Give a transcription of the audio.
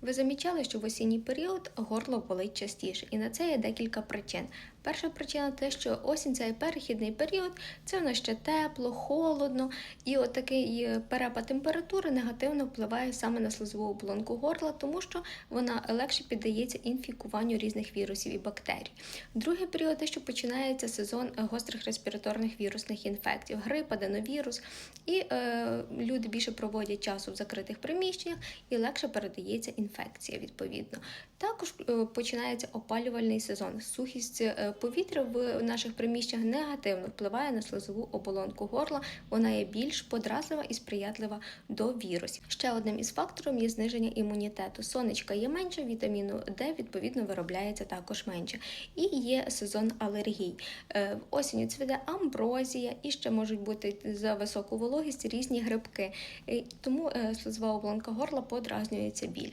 Ви замічали, що в осінній період горло болить частіше, і на це є декілька причин. Перша причина те, що осінь це є перехідний період, це в нас ще тепло, холодно, і от такий е, перепад температури негативно впливає саме на слизову оболонку горла, тому що вона легше піддається інфікуванню різних вірусів і бактерій. Другий період те, що починається сезон гострих респіраторних вірусних інфекцій, грип, аденовірус, і е, люди більше проводять часу в закритих приміщеннях і легше передається інфекція відповідно. Також е, починається опалювальний сезон. Сухість е, повітря в наших приміщеннях негативно впливає на слизову оболонку горла. Вона є більш подразлива і сприятлива до вірусів. Ще одним із факторів є зниження імунітету. Сонечка є менше, вітаміну Д відповідно виробляється також менше. І є сезон алергій. Е, Осінню цвіте амброзія, і ще можуть бути за високу вологість різні грибки. Тому е, слизова оболонка горла подразнюється більше.